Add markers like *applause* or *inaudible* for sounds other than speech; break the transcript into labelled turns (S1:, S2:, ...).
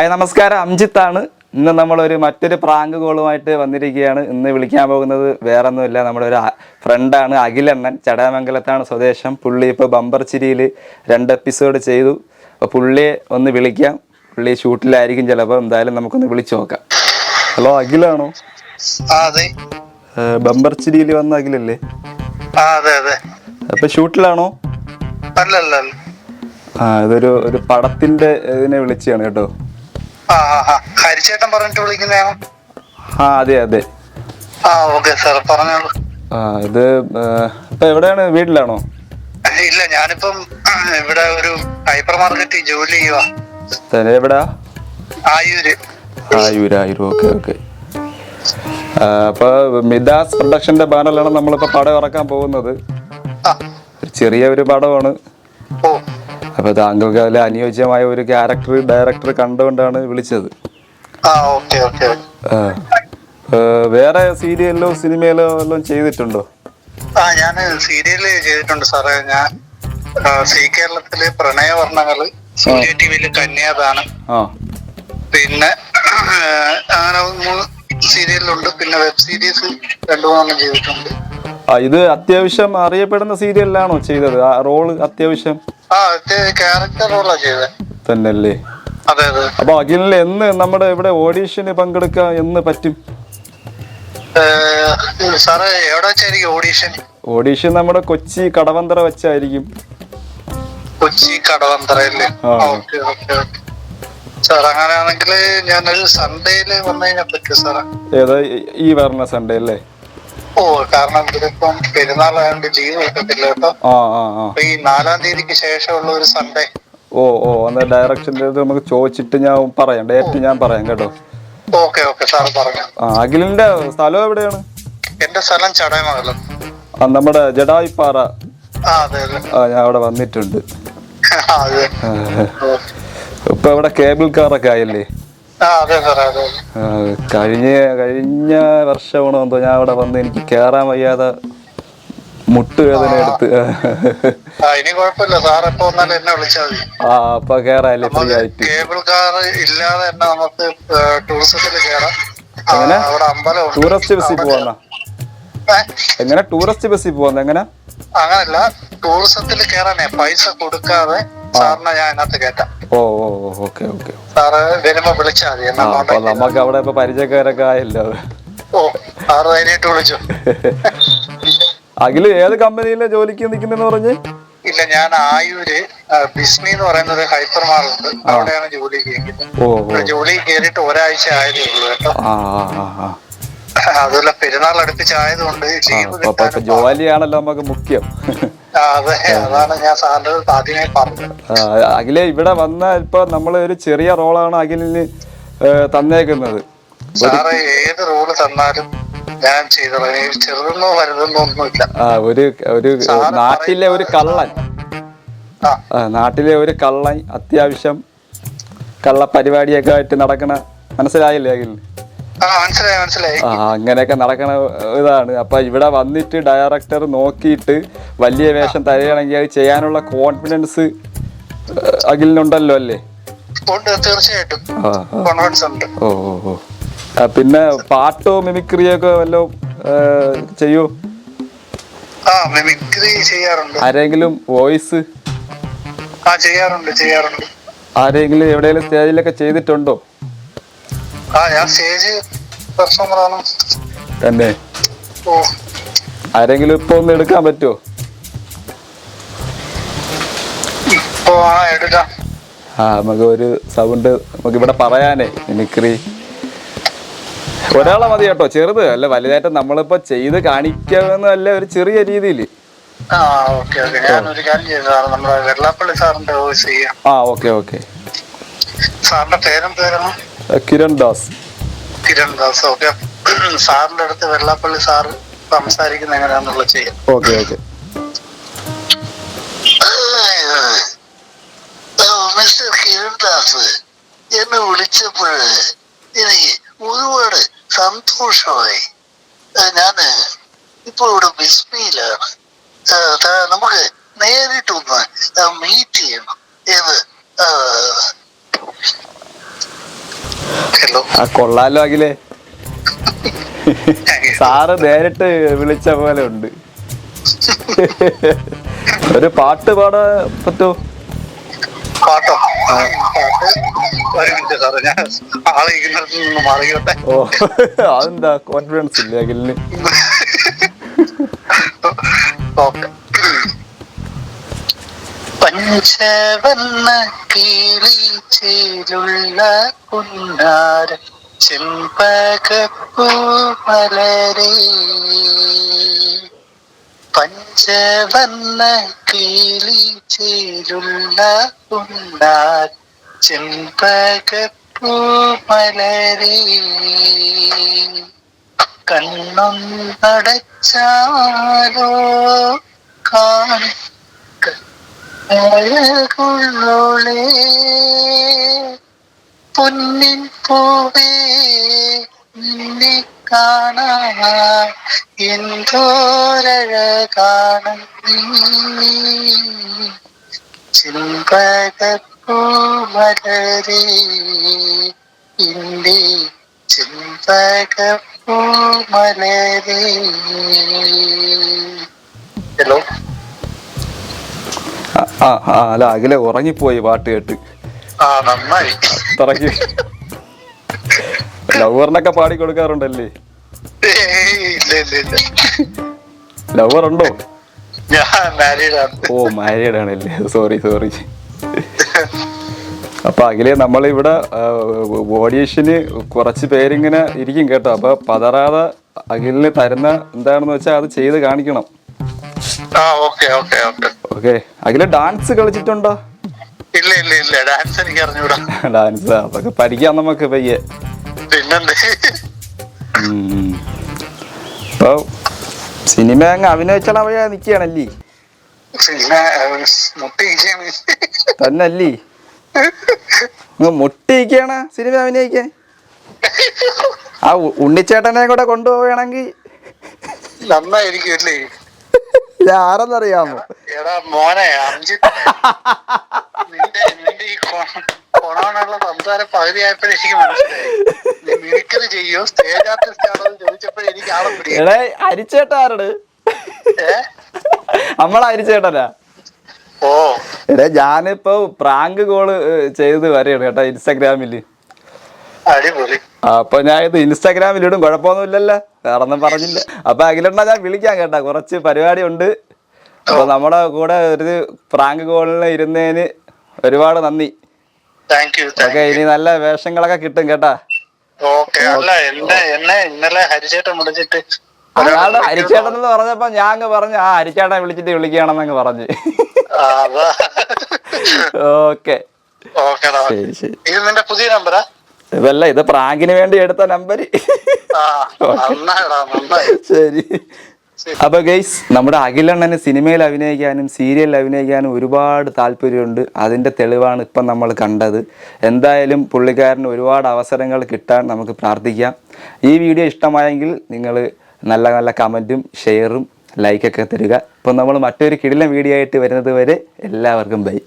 S1: Hi നമസ്കാരം. അംജിത്താണ്. ഇന്ന് നമ്മളൊരു മറ്റൊരു പ്രാങ്ക് കോളുമായിട്ട് വന്നിരിക്കുകയാണ്. ഇന്ന് വിളിക്കാൻ പോകുന്നത് വേറൊന്നുമില്ല. നമ്മുടെ ഒരു ഫ്രണ്ടാണ് അഖിലണ്ണൻ. ചടയമംഗലത്താണ് സ്വദേശം. പുള്ളി ഇപ്പോൾ ബമ്പർ ചിരിയിൽ രണ്ട് എപ്പിസോഡ് ചെയ്തു. അപ്പോൾ പുള്ളിയെ ഒന്ന് വിളിക്കാം. പുള്ളി ഷൂട്ടിലായിരിക്കും ചിലപ്പോൾ എന്തായാലും നമുക്കൊന്ന് വിളിച്ചു നോക്കാം. ഹലോ അഖിലാണോ? ബമ്പർ ചിരിയിൽ വന്ന അഖിലല്ലേ? അപ്പോൾ ഷൂട്ടിലാണോ? ആ ഇതൊരു ഒരു പടത്തിന്റെ ഇതിനെ വിളിച്ചാണ് കേട്ടോ.
S2: ഹരിച്ചേട്ടൻ പറഞ്ഞിട്ട് വിളിക്കുന്നതാണോ
S1: ആ അതെ അതെ.
S2: ആ ഓക്കെ സാർ പറഞ്ഞോളൂ.
S1: ആ ഇത് ഇപ്പൊ എവിടെയാണ്? വീട്ടിലാണോ?
S2: ഇല്ല ഞാനിപ്പം ഇവിടെ ഒരു ഹൈപ്പർ മാർക്കറ്റിൽ ജോലി ചെയ്യുവാ.
S1: സ്ഥലം എവിടാ?
S2: ആയൂര്.
S1: ആയൂര് ആയൂര്. Okay okay. അപ്പൊ മിദാസ് പ്രൊഡക്ഷന്റെ ബാനറിലാണ് നമ്മളിപ്പോ പടം ഇറക്കാൻ പോകുന്നത്. ചെറിയ ഒരു പടമാണ്. അപ്പൊ താങ്കൾക്ക് അതിൽ അനുയോജ്യമായ ഒരു ക്യാരക്ടർ ഡയറക്ടർ കണ്ടുകൊണ്ടാണ് വിളിച്ചത്. വേറെ സീരിയലിലോ സിനിമയിലോ വല്ലതും ചെയ്തിട്ടുണ്ടോ?
S2: ആ ഞാൻ സീരിയൽ ചെയ്തിട്ടുണ്ട് സാറേ. ഞാൻ സി കേരളത്തിൽ പ്രണയവർണങ്ങൾ സൂര്യ ടിവിയിലെ കന്യാദാനം. പിന്നെ അങ്ങനെ മൂന്ന് സീരിയലുണ്ട് പിന്നെ വെബ് സീരീസ് രണ്ടു മൂന്നെണ്ണം ചെയ്തിട്ടുണ്ട്.
S1: ഇത് അത്യാവശ്യം അറിയപ്പെടുന്ന സീരിയലിലാണോ ചെയ്തത്? ആ റോൾ അത്യാവശ്യം? തന്നെയല്ലേ? അപ്പൊ അഖിലിന് എന്ന് നമ്മുടെ ഇവിടെ ഓഡീഷന് പങ്കെടുക്കാൻ എന്ന് പറ്റും?
S2: സാറേ എവിടെ വെച്ചായിരിക്കും ഓഡീഷൻ
S1: ഓഡീഷൻ നമ്മുടെ കൊച്ചി കടവന്തറ വെച്ചായിരിക്കും.
S2: കൊച്ചി കടവന്തറയല്ലേ. ഓക്കെ ഓക്കെ സാർ അങ്ങനെയാണെങ്കിൽ ഞാനൊരു സൺഡേയിൽ വന്നു കഴിഞ്ഞാൽ പറ്റും സാറേ.
S1: ഏതാ ഈ- ഈ പറഞ്ഞ സൺഡേ അല്ലേ?
S2: ഓ കാരണം ഇതിലിപ്പം പെരുന്നാളായോണ്ട് ലീവ് കിട്ടത്തില്ല കേട്ടോ.
S1: ആ ആ ആ.
S2: അപ്പൊ ഈ നാലാം തീയതിക്ക് ശേഷമുള്ള ഒരു സൺഡേ
S1: ഓ ഓ അന്ന് ഡയറക്ഷന്റെ നമുക്ക് ചോദിച്ചിട്ട് ഞാൻ പറയാം. ഡേറ്റ് ഞാൻ പറയാം കേട്ടോ.
S2: ഓക്കെ ഓക്കെ സാർ പറഞ്ഞു.
S1: ആ അഖിലിന്റെ സ്ഥലം എവിടെയാണ്?
S2: എന്റെ സ്ഥലം ചടയമംഗലം.
S1: ആ നമ്മുടെ ജഡായിപ്പാറ.
S2: ആ അതെ അതെ.
S1: ആ ഞാൻ അവിടെ വന്നിട്ടുണ്ട്.
S2: ആ, അതെ.
S1: ആ, ഇപ്പൊ ഇവിടെ കേബിൾ കാറൊക്കെ ആയല്ലേ? കഴിഞ്ഞ കഴിഞ്ഞ വർഷമാണോ എന്തോ ഞാൻ അവിടെ വന്ന് എനിക്ക് കേറാൻ വയ്യാതെ മുട്ടുവേദന എടുത്ത്.
S2: ആ ഇനി കുഴപ്പമില്ല. സാർ എപ്പോ വന്നാലും എന്നെ വിളിച്ചാൽ മതി.
S1: ആ അപ്പൊ കേറാല്ലേ ഫ്രീ
S2: നമുക്ക്
S1: ആയിട്ട്.
S2: കേബിൾ കാർ ഇല്ലാതെ തന്നെ നമുക്ക് ടൂറിസത്തിൽ കയറാം ആ,
S1: എങ്ങനെ?
S2: അവിടെ അമ്പലം
S1: ടൂറിസ്റ്റ് ബസ്സിൽ പോവാന്നാ എങ്ങനെ? ടൂറിസ്റ്റ് ബസ്സിൽ പോവാന്ന് എങ്ങനെ?
S2: അങ്ങനല്ല. ടൂറിസത്തിൽ കേറാനേ. പൈസ കൊടുക്കാതെ സാറിനെ ഞാൻ അതിനകത്ത് കയറ്റാം
S1: ഓ ഓ ഓക്കെ ഓക്കെ.
S2: സാറ് വരുമ്പോ വിളിച്ചാൽ മതി. എന്നെ
S1: ആ അപ്പൊ
S2: contact ചെയ്താ
S1: നമുക്ക് അവിടെ ഇപ്പൊ പരിചയക്കാരൊക്കെ ആയല്ലോ.
S2: മതി. ഓ സാറ് ധൈര്യമായിട്ട് വിളിച്ചു.
S1: അഖിൽ ഏത് കമ്പനിയിലെ ജോലിക്ക് നിൽക്കുന്നെന്ന് പറഞ്ഞ്?
S2: ഇല്ല ഞാൻ ആയൂര് ആ, ബിസ്മി എന്ന് പറയുന്ന ഒരു ഹൈപ്പർ മാറുണ്ട് അവിടെയാണ് ജോലി ചെയ്യുന്നത്.
S1: ഓ ഓ.
S2: ജോലി കയറിയിട്ട് ഒരാഴ്ച ആയതേ ഉള്ളൂ കേട്ടോ.
S1: ആ ആ ആ ആ.
S2: അതുപോലെ പെരുന്നാൾ അടുപ്പിച്ചായതുകൊണ്ട് ലീവ്
S1: അപ്പൊ ഇപ്പൊ
S2: കിട്ടാനും
S1: ജോലിയാണല്ലോ നമുക്ക് മുഖ്യം. അഖിലെ ഇവിടെ വന്ന ഇപ്പൊ നമ്മൾ ഒരു ചെറിയ റോളാണ് അഖിലിന് തന്നേക്കുന്നത്.
S2: സാറ് ഏത് റോൾ തന്നാലും ഞാൻ ചെറുതെന്നോ വലുതെന്നോ ഒന്നുമില്ല.
S1: ആ ഒരു ഒരു നാട്ടിലെ ഒരു കള്ളൻ. നാട്ടിലെ ഒരു കള്ളൻ അത്യാവശ്യം കള്ള പരിപാടിയൊക്കെ ആയിട്ട് നടക്കണ മനസ്സിലായില്ലേ അഖിലിന്? അങ്ങനെയൊക്കെ നടക്കണ ഇതാണ്. അപ്പൊ ഇവിടെ വന്നിട്ട് ഡയറക്ടർ നോക്കിയിട്ട് വലിയ വേഷം തരികയാണെങ്കിൽ അത് ചെയ്യാനുള്ള കോൺഫിഡൻസ് അഖിലിനുണ്ടല്ലോ അല്ലേ?
S2: തീർച്ചയായിട്ടും. കോൺഫിഡൻസ് ഉണ്ട്.
S1: ഓ ഓ പിന്നെ പാട്ടോ മിമിക്രിയൊക്കെ വല്ലോ വല്ല
S2: ആ മിമിക്രി ചെയ്യാറുണ്ട്.
S1: ആരെങ്കിലും വോയിസ്
S2: ആ ചെയ്യാറുണ്ട് ചെയ്യാറുണ്ട്.
S1: ആരെങ്കിലും എവിടെയെങ്കിലും സ്റ്റേജിലൊക്കെ ചെയ്തിട്ടുണ്ടോ?
S2: ആ ഞാൻ സ്റ്റേജ് പെർഫോമർ ആണ്.
S1: തന്നെ.
S2: ഓ.
S1: ആരെങ്കിലും ഇപ്പൊ ഒന്ന് എടുക്കാൻ പറ്റുമോ
S2: ഇപ്പോ ആ എടുക്കാം.
S1: ആ നമുക്ക് ഒരു സൗണ്ട് നമുക്ക് ഇവിടെ പറയാനേ മിമിക്രി. ഒരാളെ മതി കേട്ടോ ചെറുത്. അല്ല വലുതായിട്ട് നമ്മളിപ്പോ ചെയ്ത് കാണിക്കാമെന്നല്ല ഒരു ചെറിയ രീതിയിൽ
S2: ആ ഓക്കെ ഓക്കെ. ഞാൻ ഒരു കാര്യം ചെയ്തു സാർ നമ്മുടെ വെള്ളാപ്പള്ളി സാറിന്റെ വോയിസ് ചെയ്യാം.
S1: ആ ഓക്കെ ഓക്കെ.
S2: സാറിന്റെ
S1: കിരൺ ദാസ്
S2: കിരൺ ദാസ് ഓക്കെ. സാറിന്റെ അടുത്ത് വെള്ളാപ്പള്ളി സാറ് സംസാരിക്കുന്ന എങ്ങനെയാണെന്നുള്ള ചെയ്യാം.
S1: Okay okay.
S2: മിസ്റ്റർ കിരൺദാസ് എന്നെ വിളിച്ചപ്പോൾ എനിക്ക് ഒരുപാട് സന്തോഷമായി. ഞാൻ ഇപ്പൊ ഇവിടെ ത- നമുക്ക് ആ
S1: കൊള്ളാലോ അഖിലേ. സാറ് നേരിട്ട് വിളിച്ച പോലെ ഉണ്ട്. ഒരു പാട്ട് പാടാ പറ്റോ?
S2: പാട്ടോ?
S1: ഓ അതെന്താ കോൺഫിഡൻസ് ഇല്ല അഖിലിന്?
S2: ഓക്കെ. പഞ്ചവർണ കിളി ചേലുള്ള കുന്നാര ചെമ്പകപ്പൂ മലരേ. പഞ്ചവർണ കിളി ചേലുള്ള കുന്നാര ചെമ്പകപ്പൂ മലരേ. കണ്ണും നടച്ചാലോ കാണും അഴകുള്ളോളേ പൊന്നിൻ പൂവേ നിന്നെ കാണാൻ എന്തോരഴകാണ് നീ. ചെമ്പകപ്പൂ മലരേ ഇന്ത്യ ചെമ്പകപ്പൂ മലരേ ഹലോ.
S1: ആ, ആ അല്ല അകലെ ഉറങ്ങിപ്പോയി പാട്ട് കേട്ട്.
S2: ആ നന്നായി.
S1: അത്രയ്ക്ക് ലവറിനൊക്കെ പാടി കൊടുക്കാറുണ്ടല്ലേ? ലവർ ഉണ്ടോ ഓ മാരീഡ് ആണല്ലേ. സോറി സോറി അപ്പൊ അഖിലെ നമ്മളിവിടെ ഓഡീഷന് കുറച്ച് പേരിങ്ങനെ ഇരിക്കും കേട്ടോ. അപ്പൊ പതറാതെ അഖിലിന് തരുന്ന എന്താണെന്ന് വെച്ചാൽ അത് ചെയ്ത് കാണിക്കണം.
S2: ആ okay okay okay.
S1: Okay Akhila dance കളിച്ചിട്ടുണ്ടോ?
S2: ഇല്ല ഇല്ല ഇല്ല. ഡാൻസ് എനിക്ക് അറിഞ്ഞൂടാ. *laughs*
S1: ഡാൻസ് അതൊക്കെ പഠിക്കാം നമുക്ക് പയ്യെ.
S2: പിന്നെന്തേ?
S1: ഉം. അപ്പൊ സിനിമ അങ്ങ് അഭിനയിച്ചാൽ വഴിയാ നിക്കുകയാണല്ലേ
S2: പിന്നെ
S1: തന്നല്ലേ? മുട്ടിയിരിക്കുകയാണ് സിനിമ അഭിനയിക്കാൻ? ആ ഉണ്ണിച്ചേട്ടനെ കൂടെ കൊണ്ടുപോവുകയാണെങ്കിൽ?
S2: നന്നായിരിക്കും അല്ലേ?
S1: ഇത് ആരെന്നറിയാമോ?
S2: എടാ മോനെ അംജിത്ത് നിന്റെ നിന്റെ ഈ കൊണോണുള്ള സംസാരം പകുതിയായപ്പോഴേ എനിക്ക് മനസ്സിലായി. നീ മിമിക്രി ചെയ്യോ? സ്റ്റേജ് ആർട്ടിസ്റ്റ് ആണോ എന്ന് ചോദിച്ചപ്പോഴേ എനിക്ക് ആളെ പിടിക്കും
S1: എടേ അരിച്ചേട്ട ആരട്
S2: ഏ?
S1: നമ്മളെ അരിച്ചേട്ടനാ.
S2: ഓ.
S1: എടേ ഞാനിപ്പോ പ്രാങ്ക് കോൾ ചെയ്ത് വരെയാണ് കേട്ടോ ഇൻസ്റ്റാഗ്രാമിൽ.
S2: അടിപൊളി.
S1: അപ്പൊ ഞാൻ ഇത് ഇൻസ്റ്റാഗ്രാമിലിടും കുഴപ്പമൊന്നുമില്ലല്ലോ. വേറൊന്നും പറഞ്ഞില്ല. അപ്പൊ അഖിലണ്ണ ഞാൻ വിളിക്കാം കേട്ടാ. കുറച്ച് പരിപാടി ഉണ്ട് അപ്പൊ നമ്മുടെ കൂടെ ഒരു പ്രാങ്ക് കോളിൽ ഇരുന്നതിന് ഒരുപാട് നന്ദി. ഓക്കെ ഇനി നല്ല വേഷങ്ങളൊക്കെ കിട്ടും കേട്ടാ.
S2: ഓക്കെ അല്ല എന്നെ എന്നെ ഇന്നലെ ഹരിചേട്ടൻ വിളിച്ചിട്ട്
S1: അയാളുടെ ഹരിച്ചേട്ടൻ എന്ന് പറഞ്ഞപ്പോ ഞാൻ അങ്ങ് പറഞ്ഞു ആ ഹരിച്ചേട്ടനെ വിളിച്ചിട്ട് വിളിക്കുകയാണെന്നങ്ങ് പറഞ്ഞു. ഓക്കെ. ഓക്കെ
S2: ഇത് നിന്റെ പുതിയ നമ്പറാ?
S1: ഇതല്ല ഇത് പ്രാങ്കിന് വേണ്ടി എടുത്ത നമ്പർ ശരി. അപ്പൊ ഗൈസ് നമ്മുടെ അഖിലണ്ണന് സിനിമയിൽ അഭിനയിക്കാനും സീരിയലിൽ അഭിനയിക്കാനും ഒരുപാട് താല്പര്യമുണ്ട്. അതിന്റെ തെളിവാണ് ഇപ്പം നമ്മൾ കണ്ടത്. എന്തായാലും പുള്ളിക്കാരന് ഒരുപാട് അവസരങ്ങൾ കിട്ടാൻ നമുക്ക് പ്രാർത്ഥിക്കാം. ഈ വീഡിയോ ഇഷ്ടമായെങ്കിൽ നിങ്ങൾ നല്ല നല്ല കമന്റും ഷെയറും ലൈക്കൊക്കെ തരിക. ഇപ്പം നമ്മൾ മറ്റൊരു കിടിലൻ വീഡിയോ ആയിട്ട് വരുന്നത് വരെ എല്ലാവർക്കും ബൈ